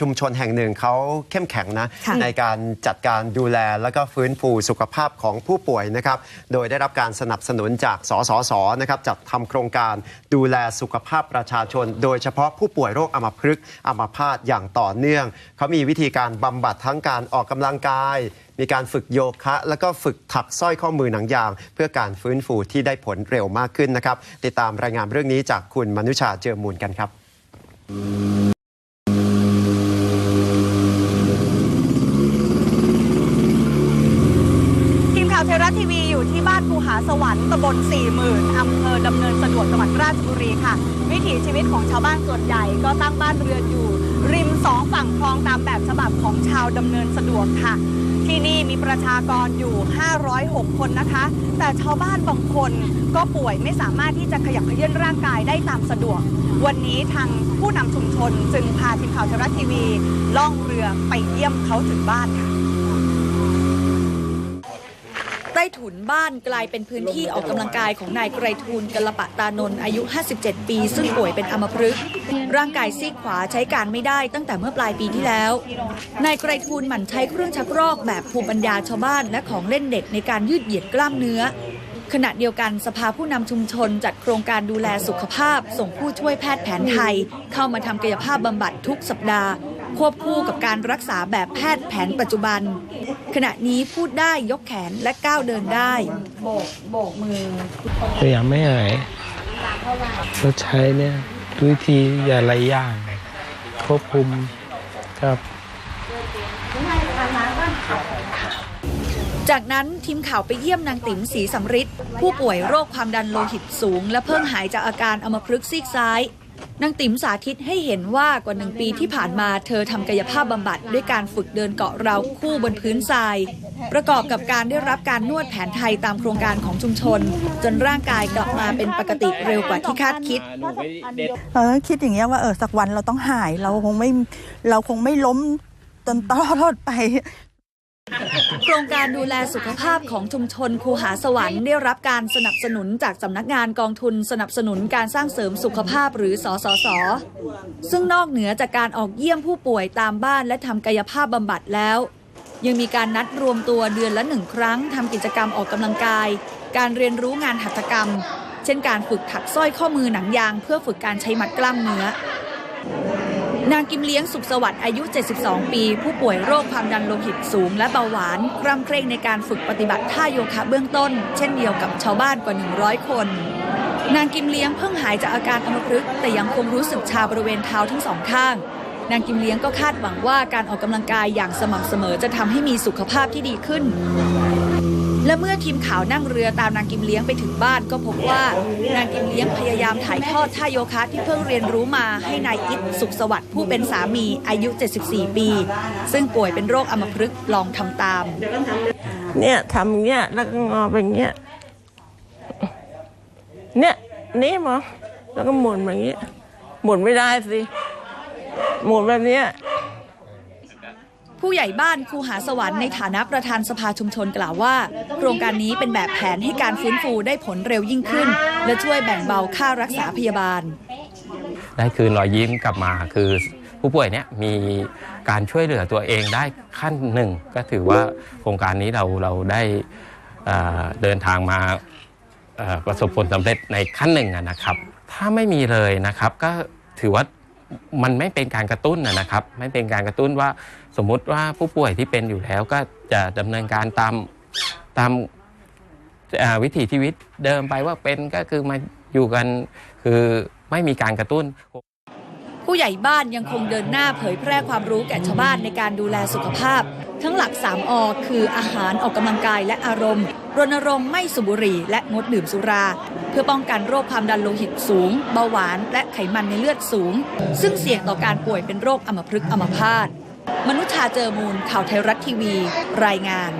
ชุมชนแห่งหนึ่งเขาเข้มแข็งนะค่ะในการจัดการดูแลแล้วก็ฟื้นฟูสุขภาพของผู้ป่วยนะครับ โดยได้รับการสนับสนุนจากสสสนะครับจัดทำโครงการดูแลสุขภาพประชาชน โดยเฉพาะผู้ป่วยโรคอัมพฤกษ์อัมพาตอย่างต่อเนื่องเขามีวิธีการบำบัดทั้งการออกกำลังกาย มีการฝึกโยคะ แล้วก็ฝึกถักสร้อยข้อมือหนังยาง เพื่อการฟื้นฟูที่ได้ผลเร็วมากขึ้นนะครับ ติดตามรายงานเรื่องนี้จากคุณมนุชาเจอมูลกันครับทีมาวไทยรัฐทีวีอยู่ที่บ้านภูหาสวรรค์ตำบลสี่หมื่นอำเภอดำเนินสะดวกจังหวัดราชบุรีค่ะ วิถีชีวิตของชาวบ้านส่วนใหญ่ก็ตั้งบ้านเรือนอยู่ ริมสองฝั่งคลองตามแบบฉบับของชาวดำเนินสะดวกค่ะ ที่นี่มีประชากรอยู่ 506 คนนะคะ แต่ชาวบ้านบางคนก็ป่วยไม่สามารถที่จะขยับเขยื้อนร่างกายได้ตามสะดวก วันนี้ทางผู้นำชุมชนจึงพาทีมข่าวไทยรัฐทีวี ล่องเรือไปเยี่ยมเขาถึงบ้านค่ะ ใต้ถุนบ้านกลายเป็นพื้นที่ออกกำลังกายของนายไกรทูลกลปะตานนท์อายุ 57 ปี ซึ่งป่วยเป็นอัมพฤกษ์ร่างกายซีกขวาใช้การไม่ได้ตั้งแต่เมื่อปลายปีที่แล้ว นายไกรทูลหมั่นใช้เครื่องชักรอกแบบภูมิปัญญาชาวบ้านและของเล่นเด็กในการยืดเหยียดกล้ามเนื้อ ขณะเดียวกันสภาผู้นำชุมชนจัดโครงการดูแลสุขภาพ ส่งผู้ช่วยแพทย์แผนไทย เข้ามาทำกายภาพบำบัดทุกสัปดาห์ ควบคู่กับการรักษาแบบแพทย์แผนปัจจุบัน ขณะนี้พูดได้ยกแขนและก้าวเดินได้ โบกโบกมือแต่ยังไม่หายเราใช้เนี่ยด้วยวิธีอย่าหลายอย่าง ควบคุมครับจากนั้นทีมข่าวไปเยี่ยมนางติ๋มศรีสำริดผู้ป่วยโรคความดันโลหิตสูง และเพิ่งหายจากอาการอัมพฤกษ์ซีกซ้าย นางติ๋มสาธิตให้เห็นว่ากว่าหนึ่งปีที่ผ่านมาเธอทำกายภาพบำบัดด้วยการฝึกเดินเกาะเราคู่บนพื้นทราย ประกอบกับการได้รับการนวดแผนไทยตามโครงการของชุมชน จนร่างกายกลับมาเป็นปกติเร็วกว่าที่คาดคิด เราก็คิดอย่างเงี้ยว่าเออสักวันเราต้องหายเราคงไม่เราคงไม่ล้มจนตลอดไป โครงการดูแลสุขภาพของชุมชนคูหาสวรรค์ได้รับการสนับสนุนจากสำนักงานกองทุนสนับสนุนการสร้างเสริมสุขภาพหรือสสส ซึ่งนอกเหนือจากการออกเยี่ยมผู้ป่วยตามบ้านและทำกายภาพบำบัดแล้ว ยังมีการนัดรวมตัวเดือนละหนึ่งครั้งทำกิจกรรมออกกำลังกาย การเรียนรู้งานหัตถกรรม เช่นการฝึกถักสร้อยข้อมือหนังยาง เพื่อฝึกการใช้มัดกล้ามเนื้อ นางกิมเลี้ยงสุขสวัสดิ์อายุ 72 ปี ผู้ป่วยโรคความดันโลหิตสูงและเบาหวานร่ำเคร่งในการฝึกปฏิบัติท่าโยคะเบื้องต้น เช่นเดียวกับชาวบ้านกว่า 100 คน นางกิมเลี้ยงเพิ่งหายจากอาการอัมพฤกษ์แต่ยังคงรู้สึกชาบริเวณเท้าทั้งสองข้าง นางกิมเลี้ยงก็คาดหวังว่าการออกกำลังกายอย่างสม่ำเสมอจะทำให้มีสุขภาพที่ดีขึ้น และเมื่อทีมข่าวนั่งเรือตามนางกิมเลี้ยงไปถึงบ้านก็พบว่านางกิมเลี้ยงพยายามถ่ายทอดท่าโยคะที่เพิ่งเรียนรู้มาให้นายอิทสุขสวัสดิ์ผู้เป็นสามีอายุ 74 ปี ซึ่งป่วยเป็นโรคอัมพฤกษ์ลองทำตาม เนี่ยทำเงี้ยแล้วก็งอไปเงี้ยเนี่ยนี่หมอแล้วก็หมุนแบบนี้หมุนไม่ได้สิหมุนแบบเนี้ย ผู้ใหญ่บ้านคูหาสวรรค์ในฐานะประธานสภาชุมชนกล่าวว่า โครงการนี้เป็นแบบแผนให้การฟื้นฟูได้ผลเร็วยิ่งขึ้น และช่วยแบ่งเบาค่ารักษาพยาบาล ได้คืนรอยยิ้มกลับมาคือผู้ป่วยเนี่ยมีการช่วยเหลือตัวเองได้ขั้นหนึ่ง ก็ถือว่าโครงการนี้เราเราได้เดินทางมาประสบผลสำเร็จในขั้นหนึ่งนะครับ ถ้าไม่มีเลยนะครับก็ถือว่า มันไม่เป็นการกระตุ้นนะครับ ไม่เป็นการกระตุ้นว่าสมมุติว่าผู้ป่วยที่เป็นอยู่แล้วก็จะดำเนินการตามตามวิถีชีวิตเดิมไปว่าเป็นก็คือมาอยู่กันคือไม่มีการกระตุ้น ผู้ใหญ่บ้านยังคงเดินหน้าเผยแพร่ความรู้แก่ชาวบ้านในการดูแลสุขภาพ ทั้งหลัก 3อคืออาหารออกกำลังกายและอารมณ์ รณรงค์ไม่สูบบุหรี่และงดดื่มสุรา เพื่อป้องกันโรคความดันโลหิตสูง เบาหวาน และไขมันในเลือดสูง ซึ่งเสี่ยงต่อการป่วยเป็นโรคอัมพฤกษ์อัมพาตมนุชาเจอมูลข่าวไทยรัฐทีวี รายงาน